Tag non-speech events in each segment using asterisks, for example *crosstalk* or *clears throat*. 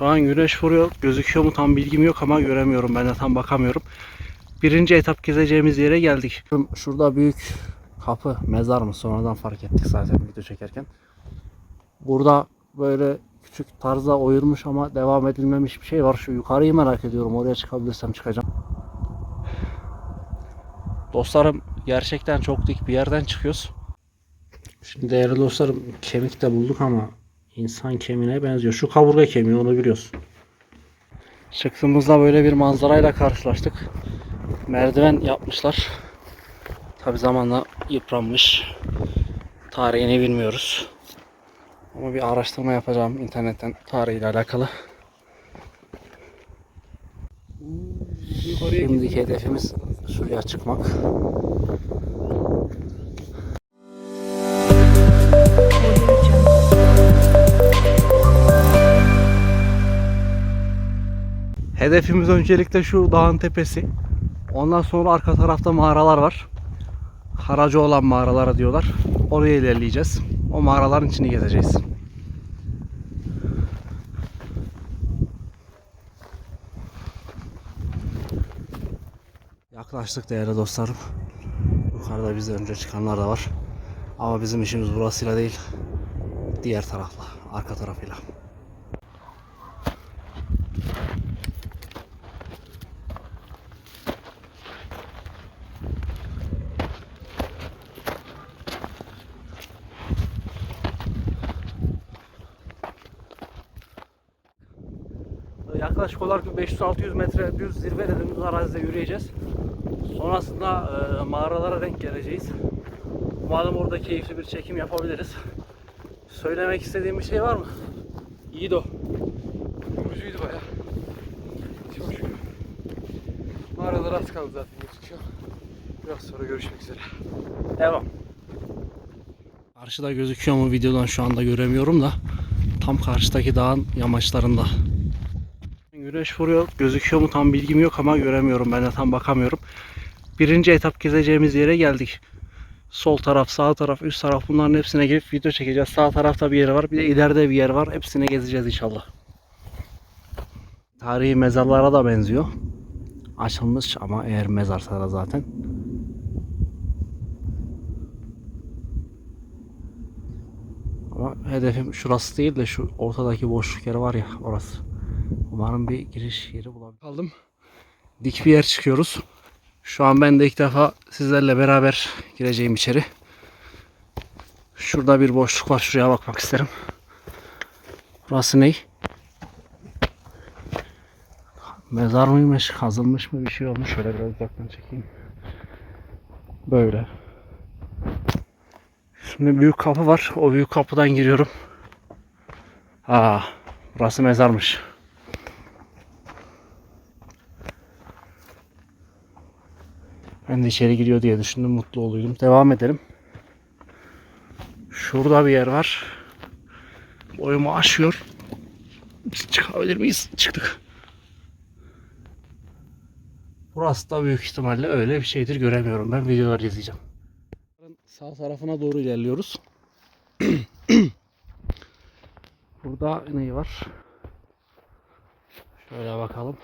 Şu an güneş vuruyor. Gözüküyor mu tam bilgim yok ama göremiyorum. Ben de tam bakamıyorum. Birinci etap gezeceğimiz yere geldik. Şurada büyük kapı mezar mı sonradan fark ettik zaten video çekerken. Burada böyle küçük tarzda oyulmuş ama devam edilmemiş bir şey var. Şu yukarıyı merak ediyorum. Oraya çıkabilirsem çıkacağım. Dostlarım gerçekten çok dik bir yerden çıkıyoruz. Şimdi değerli dostlarım kemik de bulduk ama insan kemiğine benziyor. Şu kaburga kemiği onu biliyorsun. Çıktığımızda böyle bir manzarayla karşılaştık. Merdiven yapmışlar. Tabi zamanla yıpranmış. Tarihini bilmiyoruz. Ama bir araştırma yapacağım internetten tarihiyle alakalı. Şimdiki hedefimiz şuraya çıkmak. Hedefimiz öncelikle şu dağın tepesi. Ondan sonra arka tarafta mağaralar var. Haracı olan mağaralara diyorlar. Oraya ilerleyeceğiz. O mağaraların içini gezeceğiz. Yaklaştık değerli dostlarım. Yukarıda bizden önce çıkanlar da var. Ama bizim işimiz burasıyla değil. Diğer tarafla, arka tarafıyla. Yaklaşık olarak 500-600 metre düz zirve dediğimiz arazide yürüyeceğiz. Sonrasında e, mağaralara denk geleceğiz. Umarım orada keyifli bir çekim yapabiliriz. Söylemek istediğim bir şey var mı? İyi de Yorucuydu baya. Çok şükür. Mağaralar az kaldı zaten gözüküyor. Biraz sonra görüşmek üzere. Devam. Karşıda gözüküyor mu videodan şu anda göremiyorum da tam karşıdaki dağın yamaçlarında. Güneş vuruyor. Gözüküyor mu tam bilgim yok ama göremiyorum. Ben de tam bakamıyorum. Birinci etap gezeceğimiz yere geldik. Sol taraf, sağ taraf, üst taraf bunların hepsine girip video çekeceğiz. Sağ tarafta bir yer var. Bir de ileride bir yer var. Hepsini gezeceğiz inşallah. Tarihi mezarlara da benziyor. Açılmış ama eğer mezarsa da zaten. Ama hedefim şurası değil de şu ortadaki boşluk yer var ya orası. Umarım bir giriş yeri bulabilirim. Kaldım. Dik bir yer çıkıyoruz. Şu an ben de ilk defa sizlerle beraber gireceğim içeri. Şurada bir boşluk var. Şuraya bakmak isterim. Burası ne? Mezar mıymış? Kazılmış mı? Bir şey olmuş. Şöyle biraz uzaktan çekeyim. Böyle. Şimdi büyük kapı var. O büyük kapıdan giriyorum. Aa, burası mezarmış. Ben de içeri giriyor diye düşündüm. Mutlu oluydum. Devam edelim. Şurada bir yer var. Boyumu aşıyor. Çıkabilir miyiz? Çıktık. Burası da büyük ihtimalle öyle bir şeydir göremiyorum. Ben videolar izleyeceğim. Sağ tarafına doğru ilerliyoruz. *clears throat* Burada ne var? Şöyle bakalım.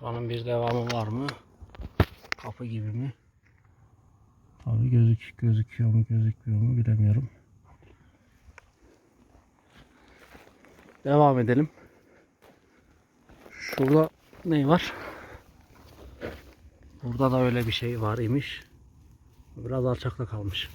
Buranın bir devamı var mı? Kapı gibi mi? Abi gözük gözüküyor mu gözükmüyor mu bilemiyorum. Devam edelim. Şurada ne var? Burada da öyle bir şey var imiş. Biraz alçakta kalmış.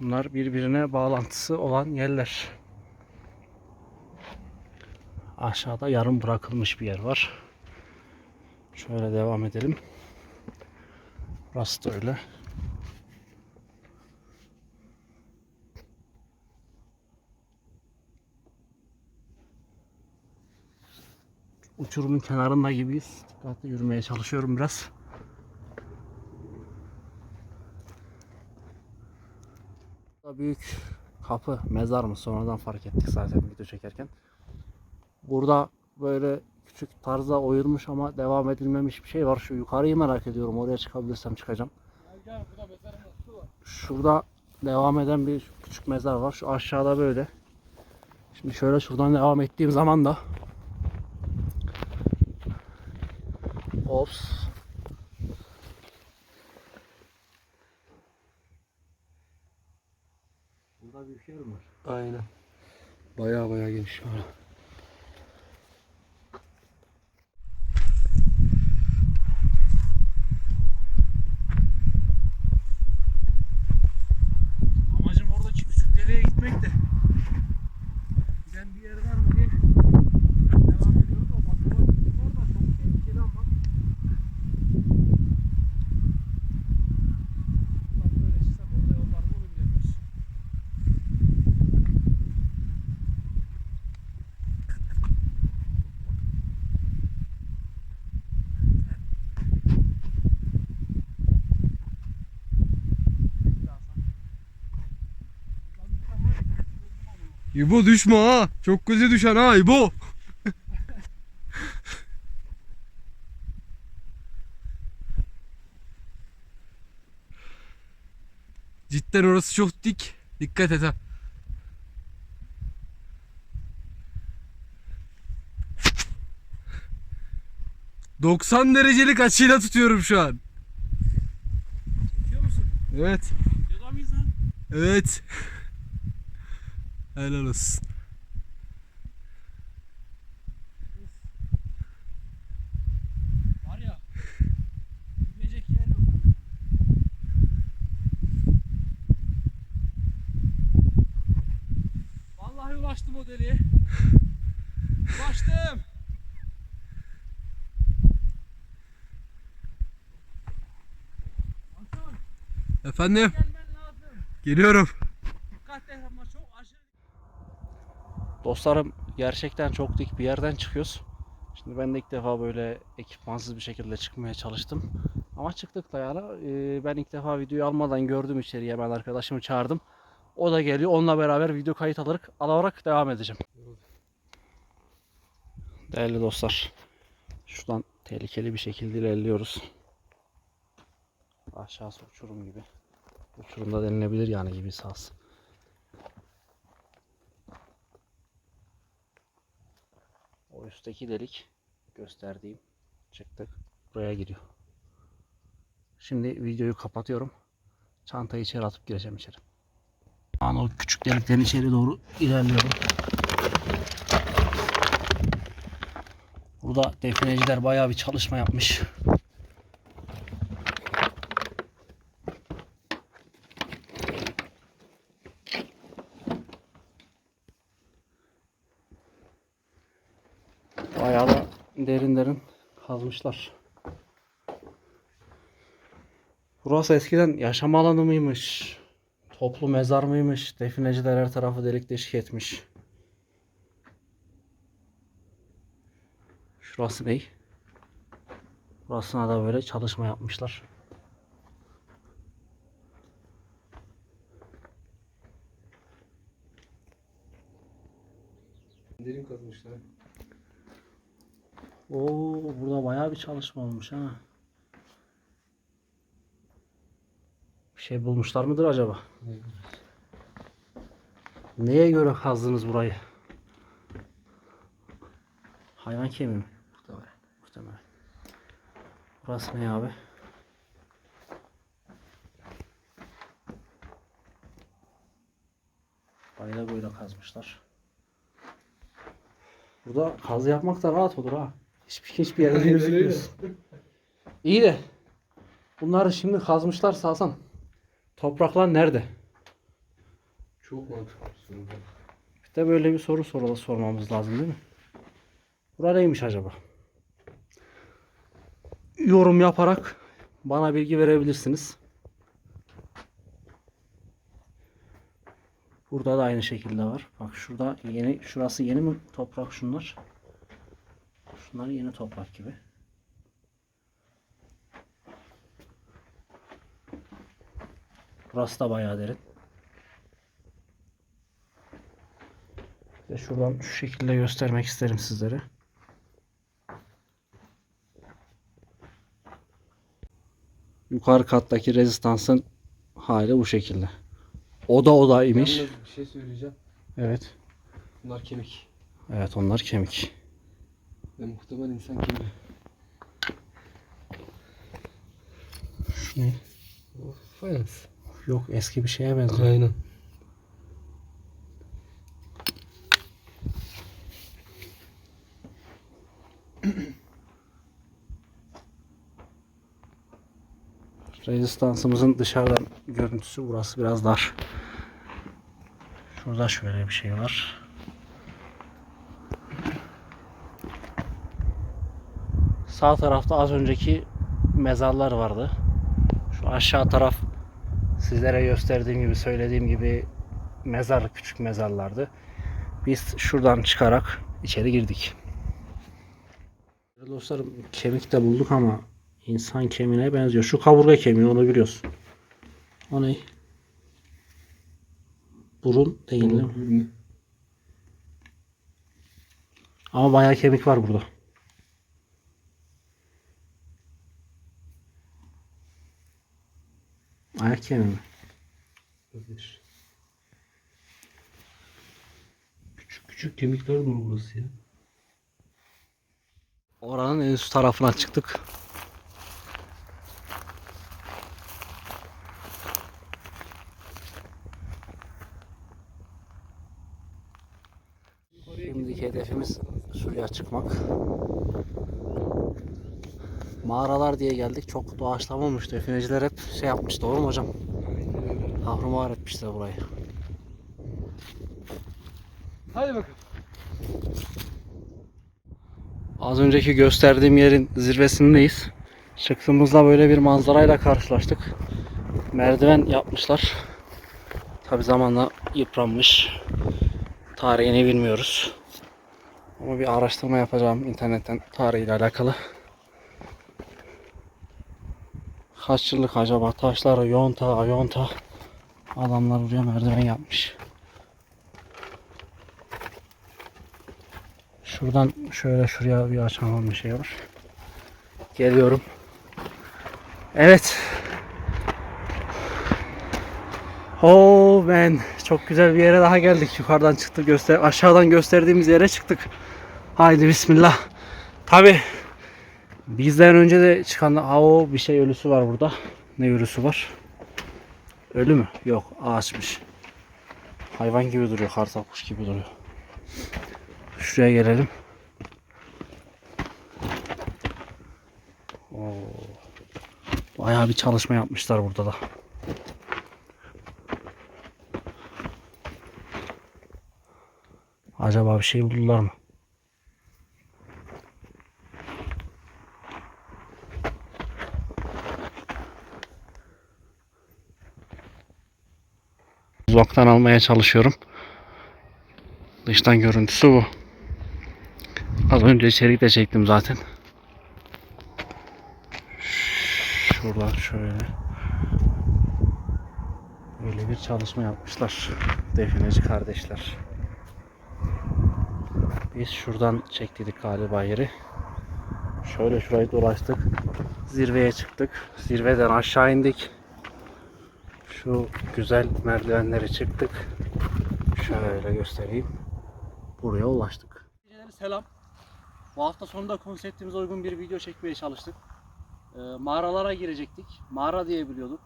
Bunlar birbirine bağlantısı olan yerler. Aşağıda yarım bırakılmış bir yer var. Şöyle devam edelim. Burası öyle. Uçurumun kenarında gibiyiz. Dikkatli yürümeye çalışıyorum biraz. Burada büyük kapı, mezar mı sonradan fark ettik zaten video çekerken. Burada böyle küçük tarzda oyulmuş ama devam edilmemiş bir şey var. Şu yukarıyı merak ediyorum. Oraya çıkabilirsem çıkacağım. Şurada devam eden bir küçük mezar var. Şu aşağıda böyle. Şimdi şöyle şuradan devam ettiğim zaman da Ops. Burada bir mi var? Aynen. Baya baya geniş. Amacım oradaki küçük deliğe gitmek de. Giden bir yer var mı diye devam ediyorum da bakalım var da çok tehlikeli ama. Bak böyle çıksak orada yol var mı onu bilemiyoruz. İbo düşme ha. Çok kötü düşen ha İbo. Cidden orası çok dik. Dikkat et ha. ...90 derecelik açıyla tutuyorum şu an. Çekiyor musun? Evet. Yola mıyız lan? Evet. Helal olsun. Ulaştım o deliğe. Ulaştım. Efendim gelmen lazım. geliyorum. Dikkat et ama çok aşırı. Dostlarım gerçekten çok dik bir yerden çıkıyoruz. Şimdi ben de ilk defa böyle ekipmansız bir şekilde çıkmaya çalıştım. Ama çıktık da yani. Ee, ben ilk defa videoyu almadan gördüm içeriye hemen arkadaşımı çağırdım. O da geliyor. Onunla beraber video kayıt alarak, alarak devam edeceğim. Değerli dostlar. Şuradan tehlikeli bir şekilde ilerliyoruz. Aşağısı uçurum gibi. Uçurumda denilebilir yani gibi sahası. O üstteki delik gösterdiğim çıktık. Buraya giriyor. Şimdi videoyu kapatıyorum. Çantayı içeri atıp gireceğim içeri. An o küçük delikten içeri doğru ilerliyorum. Burada defineciler bayağı bir çalışma yapmış. Bayağı da derin derin kazmışlar. Burası eskiden yaşam alanı mıymış? Toplu mezar mıymış? Defineciler her tarafı delik deşik etmiş. Şurası ne? Burasına da böyle çalışma yapmışlar. Derin kazmışlar. Oo, burada bayağı bir çalışma olmuş ha. Bir şey bulmuşlar mıdır acaba? Neye göre kazdınız burayı? Hayvan kemiği mi? Muhtemelen. Muhtemelen. Burası ne abi? Burayı da böyle kazmışlar. Burada kazı yapmak da rahat olur ha. Hiçbir, hiçbir öyle. gözükmüyorsun. İyi de bunları şimdi kazmışlar Hasan. Topraklar nerede? Çok mantıklı. Bir de böyle bir soru sorala sormamız lazım değil mi? Bura neymiş acaba? Yorum yaparak bana bilgi verebilirsiniz. Burada da aynı şekilde var. Bak şurada yeni şurası yeni mi toprak şunlar? Şunlar yeni toprak gibi. Burası da bayağı derin. Ve şuradan şu şekilde göstermek isterim sizlere. Yukarı kattaki rezistansın hali bu şekilde. Oda odaymış. Yalnız bir şey söyleyeceğim. Evet. Bunlar kemik. Evet onlar kemik. Ve muhtemelen insan kemiği. Şu ne? O fayans. Yok eski bir şeye benziyor. Aynen. Rezistansımızın dışarıdan görüntüsü burası biraz dar. Şurada şöyle bir şey var. Sağ tarafta az önceki mezarlar vardı. Şu aşağı taraf sizlere gösterdiğim gibi söylediğim gibi mezar küçük mezarlardı. Biz şuradan çıkarak içeri girdik. Dostlarım kemik de bulduk ama insan kemiğine benziyor. Şu kaburga kemiği onu biliyorsun. O ne? Burun değil mi? Ama bayağı kemik var burada. Ayak kemiği mi? Olabilir. Küçük küçük kemikler dolu burası ya. Oranın en üst tarafına çıktık. Şimdiki hedefimiz suya çıkmak. Mağaralar diye geldik. Çok doğaçlamamış. Defineciler hep şey yapmış. Doğru mu hocam? Tahrımar etmişler burayı. Hadi bakalım. Az önceki gösterdiğim yerin zirvesindeyiz. Çıktığımızda böyle bir manzarayla karşılaştık. Merdiven yapmışlar. Tabi zamanla yıpranmış. Tarihini bilmiyoruz. Ama bir araştırma yapacağım internetten tarihiyle alakalı. Kaç yıllık acaba taşlar yonta yonta adamlar buraya merdiven yapmış. Şuradan şöyle şuraya bir açalım bir şey var. Geliyorum. Evet. Oh man. Çok güzel bir yere daha geldik. Yukarıdan çıktık. Göster aşağıdan gösterdiğimiz yere çıktık. Haydi bismillah. Tabi bizden önce de çıkan o bir şey ölüsü var burada. Ne ölüsü var? Ölü mü? Yok ağaçmış. Hayvan gibi duruyor. Kartal kuş gibi duruyor. Şuraya gelelim. Oo. Bayağı bir çalışma yapmışlar burada da. Acaba bir şey buldular mı? Uzaktan almaya çalışıyorum. Dıştan görüntüsü bu. Az önce içerik de çektim zaten. Şuradan şöyle. Böyle bir çalışma yapmışlar. Defineci kardeşler. Biz şuradan çektiydik galiba yeri. Şöyle şurayı dolaştık. Zirveye çıktık. Zirveden aşağı indik. Şu güzel merdivenleri çıktık. Şöyle göstereyim. Buraya ulaştık. Selam. Bu hafta sonunda konseptimize uygun bir video çekmeye çalıştık. Ee, mağaralara girecektik. Mağara diye biliyorduk.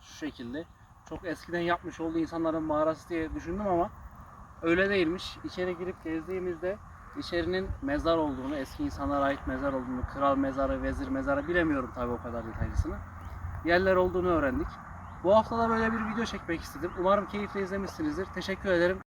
Şu şekilde. Çok eskiden yapmış olduğu insanların mağarası diye düşündüm ama öyle değilmiş. İçeri girip gezdiğimizde içerinin mezar olduğunu, eski insanlara ait mezar olduğunu, kral mezarı, vezir mezarı bilemiyorum tabii o kadar detaycısını. Yerler olduğunu öğrendik. Bu hafta da böyle bir video çekmek istedim. Umarım keyifle izlemişsinizdir. Teşekkür ederim.